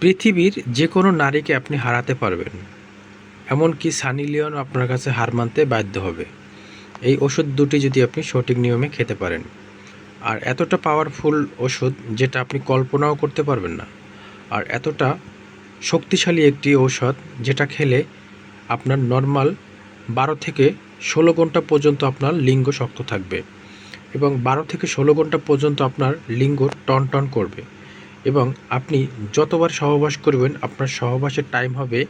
পৃথিবীর যে কোনো নারীকে আপনি হারাতে পারবেন। এমনকি সানি লিওন আপনার কাছে হার মানতে বাধ্য হবে। এই ওষুধ দুটি যদি আপনি সঠিক নিয়মে খেতে পারেন। আর এতটা পাওয়ারফুল ওষুধ যেটা আপনি কল্পনাও করতে পারবেন না। আর এতটা শক্তিশালী একটি ঔষধ যেটা খেলে আপনার নর্মাল বারো থেকে ষোলো ঘণ্টা পর্যন্ত আপনার লিঙ্গ শক্ত থাকবে এবং বারো থেকে ষোলো ঘণ্টা পর্যন্ত আপনার লিঙ্গ টন টন করবে। এবং আপনি যতবার সহবাস করবেন, আপনার সহবাসের টাইম হবে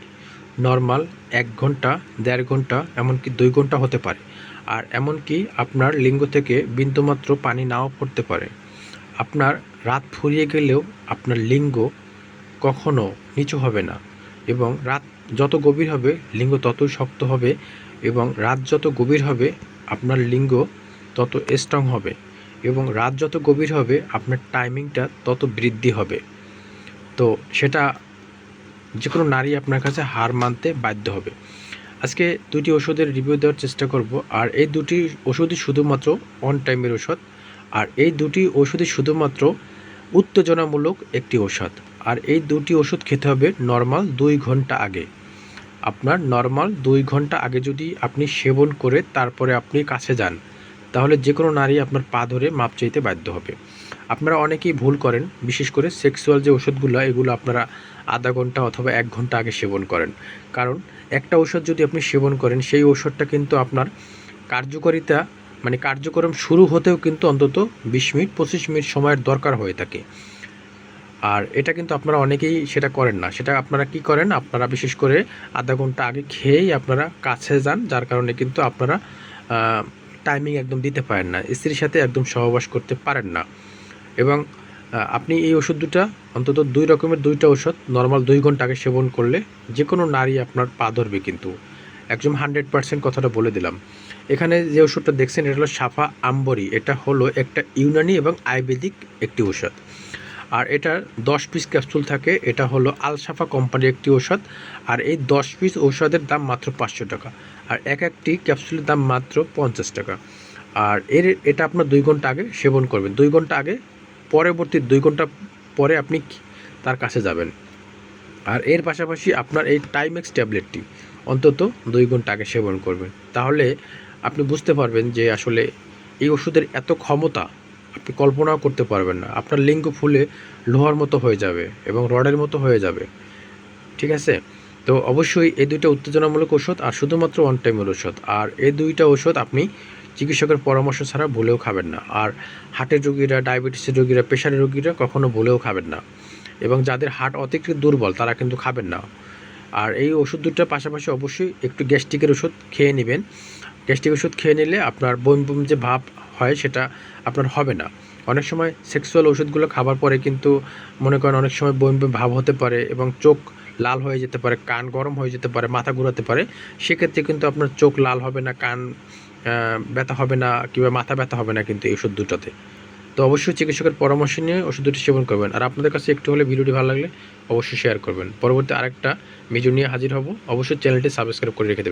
নর্মাল এক ঘণ্টা, দেড় ঘণ্টা, এমনকি দুই ঘণ্টা হতে পারে। আর এমনকি আপনার লিঙ্গ থেকে বিন্দুমাত্র পানি নাও পড়তে পারে। আপনার রাত ফুরিয়ে গেলেও আপনার লিঙ্গ কখনো নিচু হবে না এবং রাত যত গভীর হবে, লিঙ্গ ততই শক্ত হবে এবং রাত যত গভীর হবে, আপনার লিঙ্গ তত স্ট্রং হবে। এবং রাত যত গভীর হবে, আপনার টাইমিংটা তত বৃদ্ধি হবে। তো সেটা যে কোনো নারী আপনার কাছে হার মানতে বাধ্য হবে। আজকে দুটি ওষুধের রিভিউ দেওয়ার চেষ্টা করব, আর এই দুটি ওষুধই শুধুমাত্র অন টাইমের ওষুধ আর এই দুটি ওষুধই শুধুমাত্র উত্তেজনামূলক একটি ওষুধ আর এই দুটি ওষুধ খেতে হবে নর্মাল দুই ঘণ্টা আগে। আপনার নর্মাল দুই ঘণ্টা আগে যদি আপনি সেবন করে তারপরে আপনি কাছে যান তাহলে যে কোনো নারী আপনার পা ধরে মাপ চাইতে বাধ্য হবে। আপনারা অনেকেই ভুল করেন, বিশেষ করে সেক্সুয়াল যে ওষুধগুলো, এগুলো আপনারা আধা ঘণ্টা অথবা এক ঘণ্টা আগে সেবন করেন। কারণ একটা ওষুধ যদি আপনি সেবন করেন, সেই ওষুধটা কিন্তু আপনার কার্যকারিতা মানে কার্যক্রম শুরু হতেও কিন্তু অন্তত বিশ মিনিট, পঁচিশ মিনিট সময়ের দরকার হয়ে থাকে। আর এটা কিন্তু আপনারা অনেকেই সেটা করেন না। সেটা আপনারা কি করেন? আপনারা বিশেষ করে আধা ঘণ্টা আগে খেয়েই আপনারা কাছে যান, যার কারণে কিন্তু আপনারা টাইমিং একদম দিতে পারেন না। স্ত্রীর সাথে একদম সহবাস করতে পারেন না। এবং আপনি এই ওষুধ দুটা অন্তত দুই রকমের দুইটা ওষুধ নর্মাল দুই ঘন্টাকে সেবন করলে যে কোনো নারী আপনার পা ধরবে কিন্তু। একদম হান্ড্রেড পার্সেন্ট কথাটা বলে দিলাম। এখানে যে ওষুধটা দেখছেন, এটা হলো সাফা আম্বরি এটা হলো একটা ইউনানি এবং আয়ুর্বেদিক একটি ওষুধ আর এটা দশ পিস ক্যাপসুল থাকে। এটা হলো আলসাফা কোম্পানির একটি ঔষধ। আর এই দশ পিস ঔষধের দাম মাত্র পাঁচশো টাকা। আর এক একটি ক্যাপসুলের দাম মাত্র পঞ্চাশ টাকা। আর এর, এটা আপনার দুই ঘণ্টা আগে সেবন করবেন। দুই ঘণ্টা আগে, পরবর্তী দুই ঘণ্টা পরে আপনি তার কাছে যাবেন। আর এর পাশাপাশি আপনার এই টাইমেক্স ট্যাবলেটটি অন্তত দুই ঘণ্টা আগে সেবন করবেন। তাহলে আপনি বুঝতে পারবেন যে আসলে এই ওষুধের এত ক্ষমতা আপনি কল্পনাও করতে পারবেন না। আপনার লিঙ্গ ফুলে লোহার মতো হয়ে যাবে এবং রডের মতো হয়ে যাবে। ঠিক আছে? তো অবশ্যই এই দুইটা উত্তেজনামূলক ওষুধ আর শুধুমাত্র ওয়ান টাইমের ওষুধ আর এই দুইটা ওষুধ আপনি চিকিৎসকের পরামর্শ ছাড়া ভুলেও খাবেন না। আর হার্টের রোগীরা ডায়াবেটিসের রোগীরা প্রেশারের রোগীরা কখনো ভুলেও খাবেন না। এবং যাদের হার্ট অতিরিক্ত দুর্বল, তারা কিন্তু খাবেন না। আর এই ওষুধ দুটার পাশাপাশি অবশ্যই একটু গ্যাস্ট্রিকের ওষুধ খেয়ে নেবেন। গ্যাস্ট্রিক ওষুধ খেয়ে নিলে আপনার বমি বমি যে ভাব হয় সেটা আপনার হবে না। অনেক সময় সেক্সুয়াল ওষুধগুলো খাবার পরে কিন্তু মনে করেন অনেক সময় বমি বমি ভাব হতে পারে এবং চোখ লাল হয়ে যেতে পারে, কান গরম হয়ে যেতে পারে, মাথা ঘোরাতে পারে। সেক্ষেত্রে কিন্তু আপনার চোখ লাল হবে না, কান ব্যথা হবে না কিংবা মাথা ব্যথা হবে না কিন্তু এই ওষুধ দুটোতে। তো অবশ্যই চিকিৎসকের পরামর্শ নিয়ে ওষুধ দুটি সেবন করবেন। আর আপনাদের কাছে একটু হলে ভিডিওটি ভালো লাগলে অবশ্যই শেয়ার করবেন। পরবর্তী আরেকটা ভিডিও নিয়ে হাজির হব। অবশ্যই চ্যানেলটি সাবস্ক্রাইব করে রেখে দেবেন।